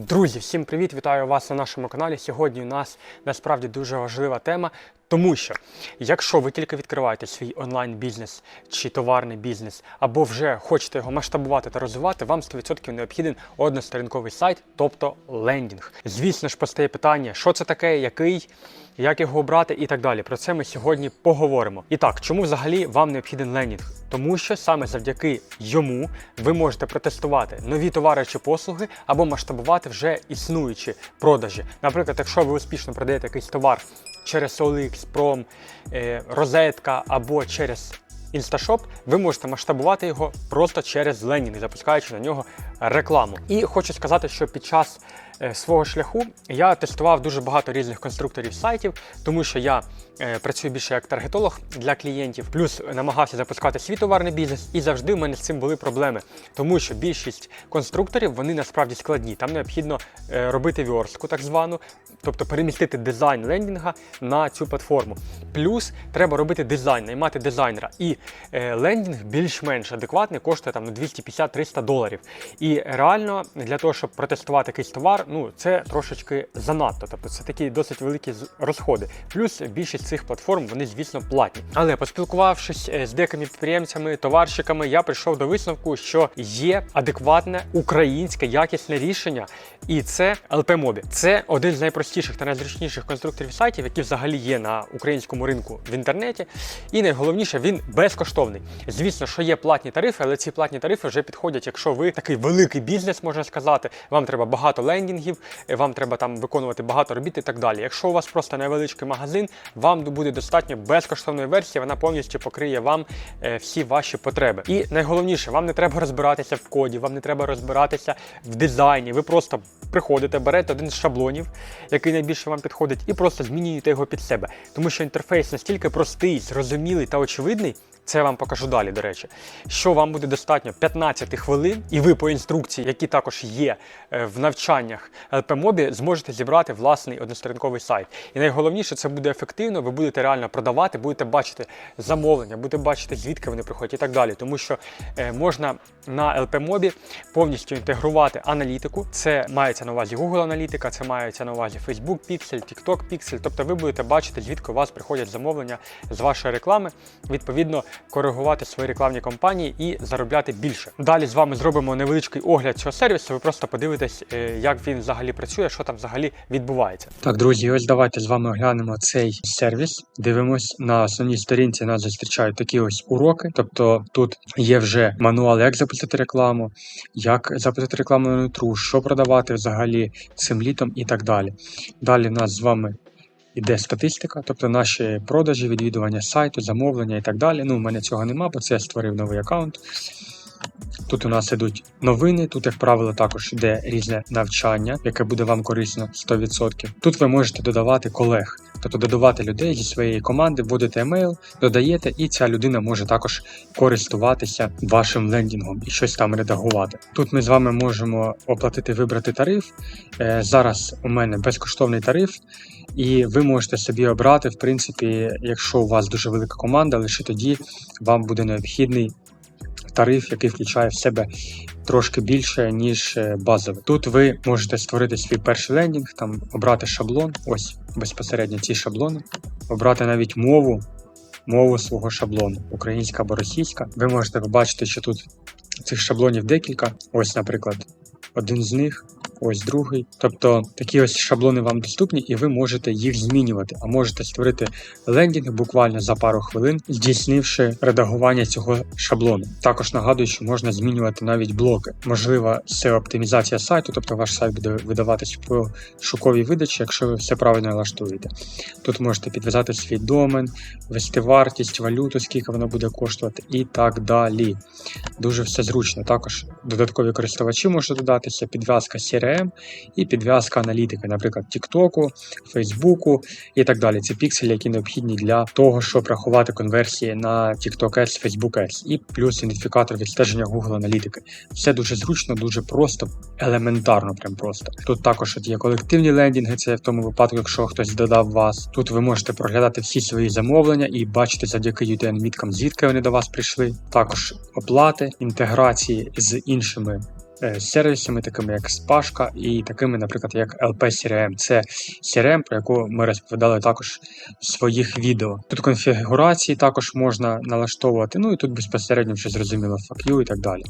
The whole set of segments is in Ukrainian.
Друзі, всім привіт! Вітаю вас на нашому каналі. Сьогодні у нас насправді дуже важлива тема, тому що якщо ви тільки відкриваєте свій онлайн-бізнес чи товарний бізнес, або вже хочете його масштабувати та розвивати, вам 100% необхіден односторінковий сайт, тобто лендінг. Звісно ж, постає питання, що це таке, який, як його обрати і так далі. Про це ми сьогодні поговоримо. І так, чому взагалі вам необхіден лендінг? Тому що саме завдяки йому ви можете протестувати нові товари чи послуги або масштабувати вже існуючі продажі. Наприклад, якщо ви успішно продаєте якийсь товар через OLX, Prom, е, розетка або через Інсташоп, ви можете масштабувати його просто через лендінг, запускаючи на нього рекламу. І хочу сказати, що під час свого шляху я тестував дуже багато різних конструкторів сайтів, тому що я е, працюю більше як таргетолог для клієнтів, плюс намагався запускати свій товарний бізнес, і завжди в мене з цим були проблеми, тому що більшість конструкторів вони насправді складні. Там необхідно е, робити віорстку, так звану, тобто перемістити дизайн лендінга на цю платформу. Плюс треба робити дизайн, наймати дизайнера. І е, лендінг більш-менш адекватний, коштує там ну, 250-300 доларів. І реально для того, щоб протестувати якийсь товар, ну це трошечки занадто. Тобто це такі досить великі розходи. Плюс більшість цих платформ вони, звісно, платні. Але поспілкувавшись е, з деякими підприємцями, товарщиками, я прийшов до висновку, що є адекватне українське якісне рішення, і це LP-Mobi. Це один з найпростіших та найзручніших конструкторів сайтів, які взагалі є на українському ринку в інтернеті. І найголовніше, він безкоштовний. Звісно, що є платні тарифи, але ці платні тарифи вже підходять, якщо ви такий великий бізнес, можна сказати. Вам треба багато лендінгів, е, вам треба там виконувати багато робіт і так далі. Якщо у вас просто невеличкий магазин, вам буде достатньо безкоштовної версії, вона повністю покриє вам е, всі ваші потреби. І найголовніше, вам не треба розбиратися в коді, вам не треба розбиратися в дизайні. Ви просто приходите, берете один з шаблонів, який найбільше вам підходить, і просто змінюєте його під себе. Тому що інтерфейс настільки простий, зрозумілий та очевидний. Це я вам покажу далі, до речі, що вам буде достатньо 15 хвилин, і ви по інструкції, які також є е, в навчаннях LPMOBI, зможете зібрати власний односторінковий сайт. І найголовніше, це буде ефективно, ви будете реально продавати, будете бачити замовлення, будете бачити, звідки вони приходять і так далі. Тому що е, можна на LPMOBI повністю інтегрувати аналітику. Це мається на увазі Google аналітика, це мається на увазі Facebook Pixel, TikTok Pixel. Тобто ви будете бачити, звідки у вас приходять замовлення з вашої реклами. Відповідно, коригувати свої рекламні кампанії і заробляти більше. Далі з вами зробимо невеличкий огляд цього сервісу. Ви просто подивитесь, е, як він взагалі працює, що там взагалі відбувається. Так, друзі, ось давайте з вами оглянемо цей сервіс. Дивимось на основній сторінці. Нас зустрічають такі ось уроки. Тобто тут є вже мануал, як запустити рекламу, як запустити рекламу на нутру, що продавати взагалі цим літом і так далі. Далі нас з вами іде статистика, тобто наші продажі, відвідування сайту, замовлення і так далі. Ну, у мене цього нема, бо це я створив новий аккаунт. Тут у нас ідуть новини, тут, як правило, також йде різне навчання, яке буде вам корисно 100%. Тут ви можете додавати колег, тобто додавати людей зі своєї команди, вводите емейл, додаєте, і ця людина може також користуватися вашим лендінгом і щось там редагувати. Тут ми з вами можемо оплатити, вибрати тариф. Е, Зараз у мене безкоштовний тариф, і ви можете собі обрати, в принципі, якщо у вас дуже велика команда, лише тоді вам буде необхідний тариф, який включає в себе трошки більше, ніж е, базовий. Тут ви можете створити свій перший лендінг, там обрати шаблон, ось безпосередньо ці шаблони, обрати навіть мову, мову свого шаблону, українська або російська. Ви можете побачити, що тут цих шаблонів декілька. Ось, наприклад, один з них. Ось другий. Тобто такі ось шаблони вам доступні, і ви можете їх змінювати, а можете створити лендінг буквально за пару хвилин, здійснивши редагування цього шаблону. Також нагадую, що можна змінювати навіть блоки. Можлива seo оптимізація сайту, тобто ваш сайт буде видаватись по шуковій видачі, якщо ви все правильно налаштуєте. Тут можете підв'язати свій домен, ввести вартість, валюту, скільки воно буде коштувати, і так далі. Дуже все зручно. Також додаткові користувачі можуть додатися, підв'язка CRM і підв'язка аналітики, наприклад, TikTok, Facebook і так далі. Це пікселі, які необхідні для того, щоб рахувати конверсії на TikTok Ads, Facebook Ads, і плюс ідентифікатор відстеження Google аналітики. Все дуже зручно, дуже просто, елементарно, прям просто. Тут також от є колективні лендінги, це в тому випадку, якщо хтось додав вас. Тут ви можете проглядати всі свої замовлення і бачити завдяки UTN-міткам, звідки вони до вас прийшли. Також оплати, інтеграції з іншими е, сервісами, такими як Спашка, і такими, наприклад, як LP CRM. Це CRM, про яку ми розповідали також в своїх відео. Тут конфігурації також можна налаштовувати. Ну і тут безпосередньо вже зрозуміло FAQ і так далі.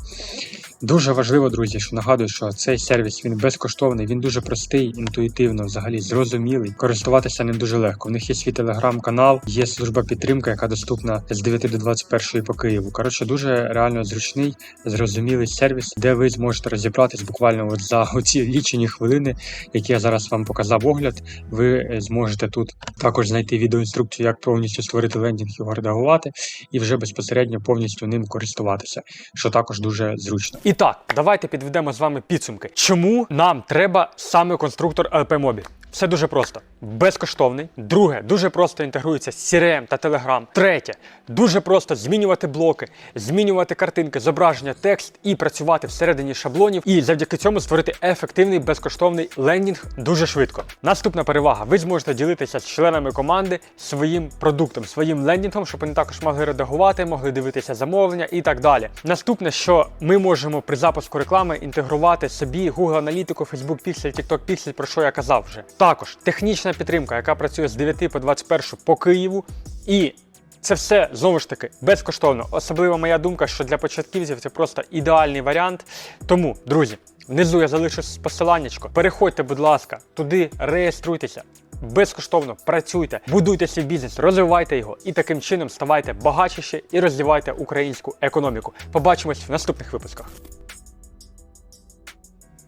Дуже важливо, друзі, що нагадую, що цей сервіс він безкоштовний, він дуже простий, інтуїтивно, взагалі зрозумілий. Користуватися ним дуже легко. У них є свій телеграм-канал, є служба підтримки, яка доступна з 9 до 21 по Києву. Коротше, дуже реально зручний, зрозумілий сервіс, де ви зможете розібратись буквально от за оці лічені хвилини, які я зараз вам показав огляд. Ви е, зможете тут також знайти відеоінструкцію, як повністю створити лендінг, його редагувати, і вже безпосередньо повністю ним користуватися, що також дуже зручно. І так, давайте підведемо з вами підсумки. Чому нам треба саме конструктор LP Mobi? Все дуже просто. Безкоштовний. Друге, дуже просто інтегрується з CRM та Telegram. Третє, дуже просто змінювати блоки, змінювати картинки, зображення, текст і працювати всередині шаблонів. І завдяки цьому створити ефективний безкоштовний лендінг дуже швидко. Наступна перевага: ви зможете ділитися з членами команди своїм продуктом, своїм лендінгом, щоб вони також могли редагувати, могли дивитися замовлення і так далі. Наступне, що ми можемо при запуску реклами інтегрувати собі Google аналітику, Facebook Pixel, TikTok Pixel, про що я казав вже. Також технічна підтримка, яка працює з 9 по 21 по Києву. І це все знову ж таки безкоштовно. Особливо моя думка, що для початківців це просто ідеальний варіант. Тому, друзі, внизу я залишу посиланнячко. Переходьте, будь ласка, туди реєструйтеся. Безкоштовно працюйте, будуйте свій бізнес, розвивайте його і таким чином ставайте багатші і розвивайте українську економіку. Побачимось в наступних випусках.